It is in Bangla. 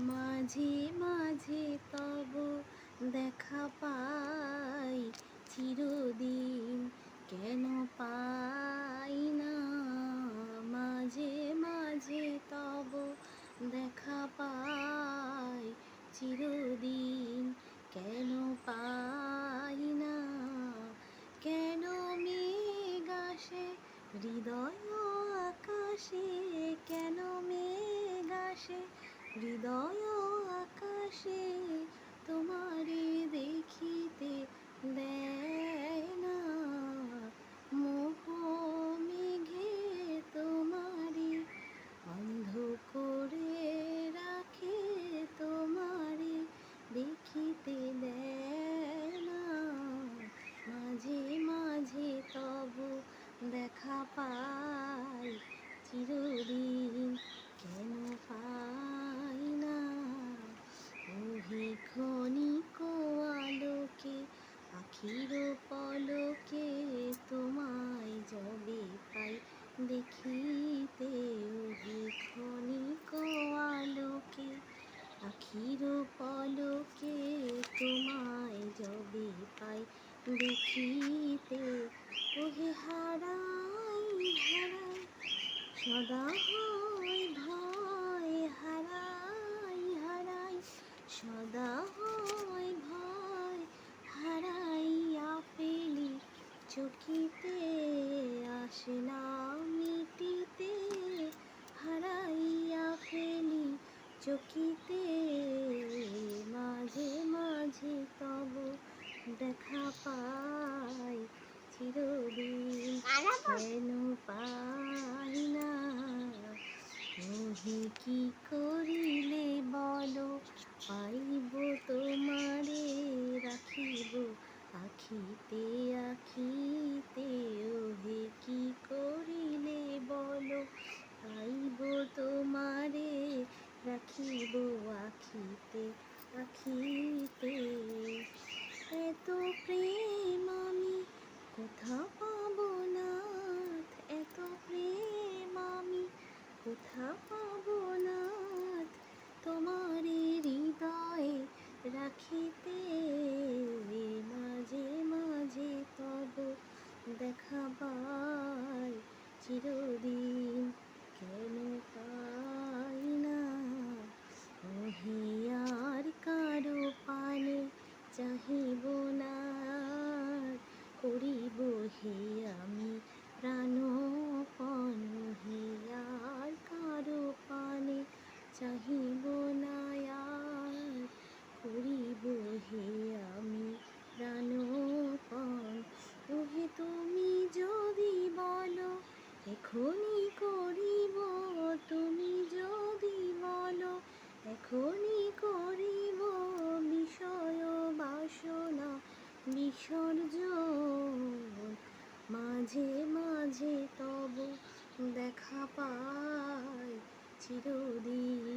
মাঝে মাঝে তব দেখা পাই, চিরদিন কেন পাই না? মাঝে মাঝে তব দেখা পাই, চিরদিন কেন পাই না? কেন মেঘ আসে, হৃদয় আকাশে হৃদয় আকাশে আখির পলকে তোমায় যবে পাই দেখিতে ক্ষণিক আলোকে আখির পলকে তোমায় যবে পাই দেখিতে, ওহে হারাই হারাই, সদা হয় ভয় হারাই হারাই সদা হয় ভয় হারাইয়া ফেলি চকিতে আসে না মিটিতে হারাইয়া ফেলি চকিতে। মাঝে মাঝে তব দেখা পাই চিরদিন কেন পাই না। কি করিলে রাখিব আখিতে আখিতে এত প্রেম আমি কোথা পাবো না এত প্রেম আমি কোথা পাবো না তোমারে হৃদয়ে রাখিতে মাঝে মাঝে তব দেখা পাই চিরদিন কেন পাই না ওহে আর কারও পানে চাহিব না করিব হে আমি প্রাণপণ হে আর কারও পানে চাহিব না আর করিব হে আমি প্রাণপণ ওহে তুমি যদি বলো এখনই করিব তুমি যদি বলো এখনই করিব বিষয় বাসনা বিসর্জন মাঝে মাঝে তব দেখা পাই চিরদিন